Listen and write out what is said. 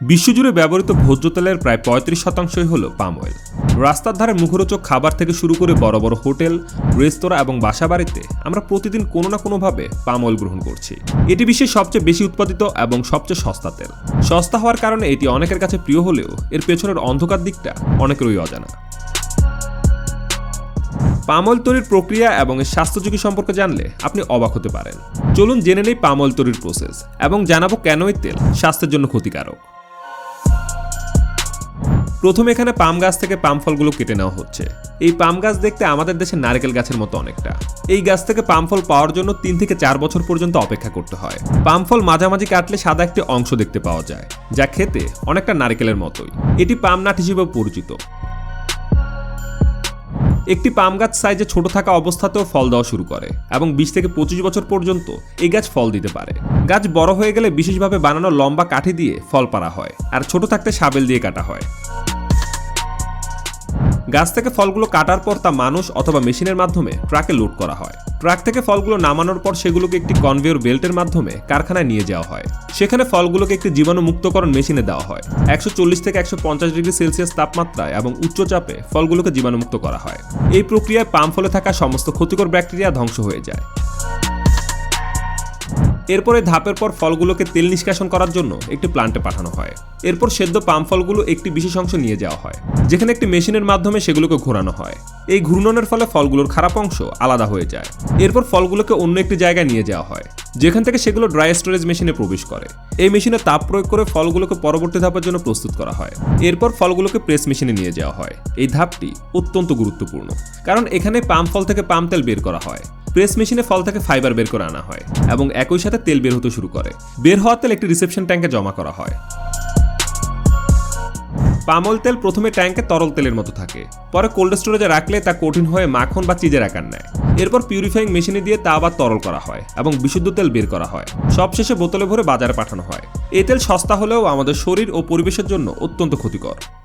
বিশ্বজুড়ে ব্যবহৃত ভোজ্য তেলের প্রায় পঁয়ত্রিশ শতাংশই হল পাম অয়েল। রাস্তার ধারে মুখরোচক খাবার থেকে শুরু করে বড় বড় হোটেল, রেস্তোরাঁ এবং বাসাবাড়িতে আমরা প্রতিদিন কোনো না কোনোভাবে পাম অয়েল গ্রহণ করছি। এটি বিশ্বের সবচেয়ে বেশি উৎপাদিত এবং সবচেয়ে সস্তা তেল। সস্তা হওয়ার কারণে এটি অনেকের কাছে প্রিয় হলেও এর পেছনের অন্ধকার দিকটা অনেকেরই অজানা। পাম অয়েল তৈরির প্রক্রিয়া এবং এর স্বাস্থ্য ঝুঁকি সম্পর্কে জানলে আপনি অবাক হতে পারেন। চলুন জেনে নেই পাম অয়েল তৈরির প্রসেস এবং জানাব কেন এই তেল স্বাস্থ্যের জন্য ক্ষতিকারক। প্রথমে এখানে পাম গাছ থেকে পাম ফলগুলো কেটে নেওয়া হচ্ছে। এই পাম গাছ দেখতে আমাদের দেশে নারকেল গাছের মতো অনেকটা। এই গাছ থেকে পাম ফল পাওয়ার জন্য তিন থেকে চার বছর পর্যন্ত অপেক্ষা করতে হয়। পাম ফল মাঝামাঝি কাটলে সাদা একটি অংশ দেখতে পাওয়া যায়, যা খেতে অনেকটা নারকেলের মতোই। এটি পাম নাট হিসেবে পরিচিত। একটি পাম গাছ সাইজে ছোট থাকা অবস্থাতেও ফল দেওয়া শুরু করে এবং বিশ থেকে পঁচিশ বছর পর্যন্ত এই গাছ ফল দিতে পারে। গাছ বড় হয়ে গেলে বিশেষভাবে বানানো লম্বা কাঠি দিয়ে ফল পাড়া হয়, আর ছোট থাকতে সাবেল দিয়ে কাটা হয়। গাছ থেকে ফলগুলো কাটার পর তা মানুষ অথবা মেশিনের মাধ্যমে ট্রাকে লোড করা হয়। ট্রাক থেকে ফলগুলো নামানোর পর সেগুলোকে একটি কনভেয়র বেল্টের মাধ্যমে কারখানায় নিয়ে যাওয়া হয়। সেখানে ফলগুলোকে একটি জীবাণু মুক্তকরণ মেশিনে দেওয়া হয়। একশো চল্লিশ থেকে একশো পঞ্চাশ ডিগ্রি সেলসিয়াস তাপমাত্রায় এবং উচ্চ চাপে ফলগুলোকে জীবাণুমুক্ত করা হয়। এই প্রক্রিয়ায় পাম ফলে থাকা সমস্ত ক্ষতিকর ব্যাকটেরিয়া ধ্বংস হয়ে যায়। এরপরে ধাপের পর ফলগুলোকে তেল নিষ্কাশন করার জন্য একটি প্লান্টে পাঠানো হয়। এরপর সেদ্ধ পাম ফলগুলো একটি বিশেষ অংশ নিয়ে যাওয়া হয়, যেখানে একটি মেশিনের মাধ্যমে সেগুলোকে ঘোরানো হয়। এই ঘূর্ণনের ফলে ফলগুলোর খারাপ অংশ আলাদা হয়ে যায়। এরপর ফলগুলোকে অন্য একটি জায়গায় নিয়ে যাওয়া হয়, যেখান থেকে সেগুলো ড্রাই স্টোরেজ মেশিনে প্রবেশ করে। এই মেশিনে তাপ প্রয়োগ করে ফলগুলোকে পরবর্তী ধাপের জন্য প্রস্তুত করা হয়। এরপর ফলগুলোকে প্রেস মেশিনে নিয়ে যাওয়া হয়। এই ধাপটি অত্যন্ত গুরুত্বপূর্ণ, কারণ এখানে পাম ফল থেকে পাম তেল বের করা হয়। প্রেস মেশিনে ফল থেকে ফাইবার বের করে আনা হয় এবং একই সাথে তেল বের হতে শুরু করে। বের হওয়া তেল একটি রিসেপশন ট্যাঙ্কে জমা করা হয়। পামল তেল প্রথমে ট্যাঙ্কে তরল তেলের মতো থাকে। পরে কোল্ড স্টোরেজে রাখলে তা কঠিন হয়ে মাখন বা চিজের আকার নেয়। এরপর পিউরিফাইং মেশিনে দিয়ে তা আবার তরল করা হয় এবং বিশুদ্ধ তেল বের করা হয়। সবশেষে বোতলে ভরে বাজারে পাঠানো হয়। এই তেল সস্তা হলেও আমাদের শরীর ও পরিবেশের জন্য অত্যন্ত ক্ষতিকর।